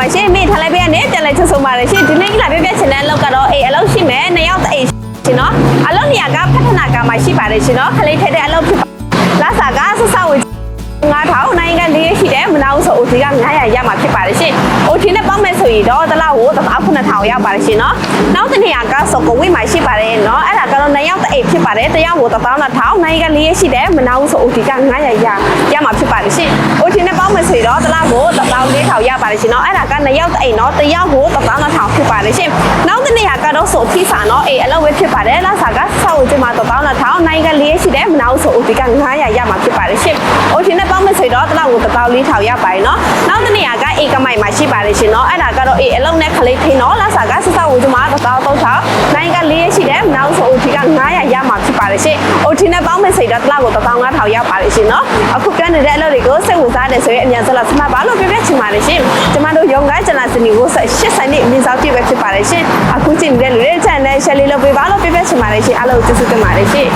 ပါရှင်မိထားလိုက်ပေးရနေပြန်လဲချဆုံးပါတယ်ရှင်ဒီနေ့ကလာပြပြချင်တဲ့အလုပ်ကတော့အေးအလုပ်ရှိမယ်နှစ်ယောက်တအိမ်ရှင်နော်အလုပ်နေရာကဖထနာကမှာရှိပါတယ်ရှင်နော်ခလေးထဲတဲ့အလုပ်ဖြစ်ပါလာစာကဆဆဝေ9000နိုင်ငံလေးရှိတယ်မနာဘူးဆို OT က900ရမှာဖြစ်ပါတယ်ရှင် OT နဲ့ပေါင်းမယ်ဆိုရင်တော့တစ်လောက်ကို19000ရပါတယ်ရှင်နော်နောက်တစ်နေရာကဆိုကိုဝိမှာရှိပါတယ်နော်အဲ့ဒါကတော့နှစ်ယောက်တအိမ်ဖြစ်ပါတယ်တစ်ယောက်ကို11000နိုင်ငံလေးရှိတယ်မနာဘူးဆို OT က900ရရမှာဖြစ်ပါတယ်ရှင် OT နဲ့ပေါင်းမယ်ဆိုရင်တော့တစ်လော က်ကို14000ရပါတယ်ရှင်နော်အဲ့ဒါကနှစ်ယောက်တအိမ်နော်တစ်ယောက်ကို11000ဖြစ်ပါတယ်ရှင်နောက်တစ်နေရာကတော့ဆိုဖိစာနော်အေးအလုပ်ပဲဖြစ်ပါတယ်လာစာကဆောက်ဝကျမှာ11000နိုင်ငံလေးရှိတယ်မနာဘူးဆို OT က900ရမှာဖြစ်ပါတယ်ရှင် OT နဲ့ပေါင်းမယ်ဆိုရင်တော့တစ်လောက်ကို14000ရပါတယ်နော်နောက်တစ်နေရာကအေကမိုင်မှာရှိပါတယ်ရှင်နော်အဲ့ဒါကတော့အေအလုံးနဲ့ခလေးထင်းနော်လာစာကစစဝကျမှာ13000နိုင်ငံလေးရှိတယ်မနာဘူးဆို နဲ့ပေါင်းမယ်ဆိုရင်တော့တစ်လောက်ကို15000ရပါတယ်ရှင်နော်အခုပြောနေတဲ့အလုပ်တွေကိုစိတ်ဝင်စားတယ်ဆိုရင်အမြန်ဆုံးလာစမှတ်ပါလို့ပြပြချင်ပါတယ်ရှင်ကျမတို့ရုံကိုင်းကျလာစနီကိုဆက်8ဆိုင်နဲ့အမြင့်ဆောင်ပြည့်ပဲဖြစ်ပါတယ်ရှင်အခုကြည့်နေတဲ့လူတွေ channel share လေးလုပ်ပေးပါလို့ပြပြချင်ပါတယ်ရှင်အားလုံးကျေးဇူးတင်ပါတယ်ရှင်